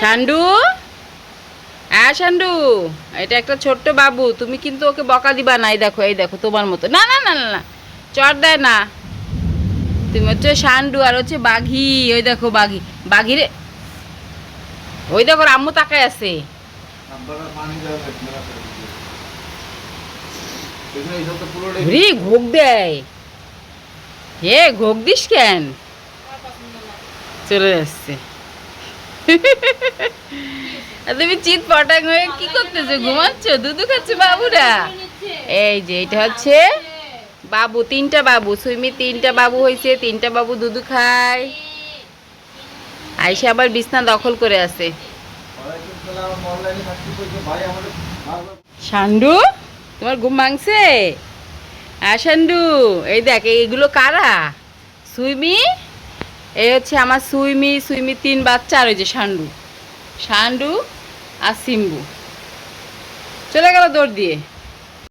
শান্ডু? হ্যাঁ শান্ডু। এটা একটা ছোট্ট বাবু তুমি কিন্তু ওকে বকা দিবা না। এই দেখো এই দেখো তোমার মতো। না না না না চর দেয় না। তুমি হচ্ছে শান্ডু আর হচ্ছে বাঘি। ওই দেখো বাঘি। বাঘি রে। ওই দেখো আম্মু তাকায় আছে। রে ঘোক দেয়। হে ঘোক দিস কেন? চলে যাচ্ছে। তুমি চিত পটাং হয়ে কি করতেছো? ঘুমাচ্ছ? দুধু বাবুরা? এই যে, এটা হচ্ছে বাবু, তিনটা বাবু। সুইমি, তিনটা বাবু হয়েছে তিনটা বাবু দুধু খায়। আইসে আবার বিছনা দখল করে আছে। শান্ডু, তোমার ঘুম ভাঙছে? হ্যাঁ শান্ডু, এই দেখ, এইগুলো কারা? সুইমি? এই হচ্ছে আমার সুইমি সুইমি তিন বাচ্চা আর ওই যে সান্ডু সান্ডু আর সিম্বু। চলে গেল দৌড় দিয়ে।